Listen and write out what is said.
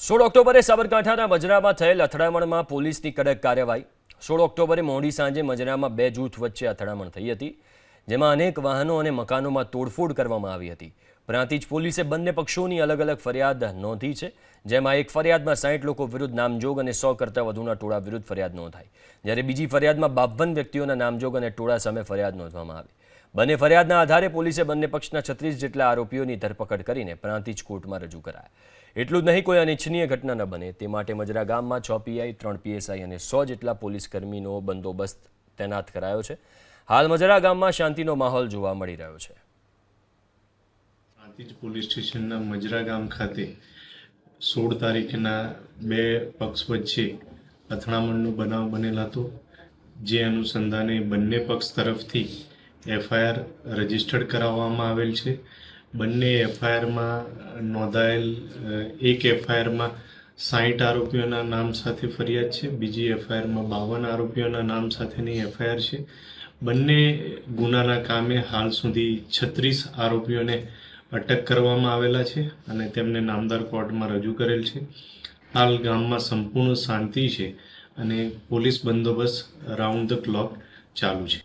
સોળ ઓક્ટોબરે સાબરકાંઠાના મજરામાં થયેલ અથડામણમાં પોલીસની કડક કાર્યવાહી. સોળ ઓક્ટોબરે મોડી સાંજે મજરામાં બે જૂથ વચ્ચે અથડામણ થઈ હતી. જેમાં અનેક વાહનો અને મકાનોમાં તોડફોડ કરવામાં આવી હતી. પ્રાંતિજ પોલીસે બંને પક્ષોની અલગ અલગ ફરિયાદ નોંધી છે, જેમાં એક ફરિયાદમાં સાઠ લોકો વિરુદ્ધ નામજોગ અને સો કરતાં વધુના ટોળા વિરુદ્ધ ફરિયાદ નોંધાઈ. જ્યારે બીજી ફરિયાદમાં બાવન વ્યક્તિઓના નામજોગ અને ટોળા સામે ફરિયાદ નોંધવામાં આવી. બંને ફરિયાદના આધારે પોલીસે બંને પક્ષના છત્રીસ જેટલા આરોપીઓની ધરપકડ કરીને પ્રાંતિજ કોર્ટમાં રજૂ કરાયા. એટલું જ નહીં, કોઈ અનિચ્છનીય ઘટના ન બને. તે માટે મજરા ગામમાં છ પીઆઈ, ત્રણ પીએસઆઈ અને સો જેટલા પોલીસકર્મીનો બંદોબસ્ત તૈનાત કરાયો છે. હાલ મજરા ગામમાં શાંતિનો માહોલ જોવા મળી રહ્યો છે. જ પોલીસ સ્ટેશનના મજરા ગામ ખાતે સોળ તારીખના બે પક્ષ વચ્ચે અથડામણનો બનાવ બનેલ હતો. જે અનુસંધાને બંને પક્ષ તરફથી એફઆઈઆર રજીસ્ટર્ડ કરાવવામાં આવેલ છે. બંને એફઆઈઆરમાં નોંધાયેલ એક એફઆઈઆરમાં સાઠ આરોપીઓના નામ સાથે ફરિયાદ છે. બીજી એફઆઈઆરમાં બાવન આરોપીઓના નામ સાથેની એફઆઈઆર છે. બંને ગુનાના કામે હાલ સુધી છત્રીસ આરોપીઓને અટક કરવામાં આવેલા છે અને તેમને નામદાર કોર્ટમાં રજૂ કરેલ છે. હાલ ગામમાં સંપૂર્ણ શાંતિ છે અને પોલીસ બંદોબસ્ત રાઉન્ડ ધ ક્લોક ચાલુ છે.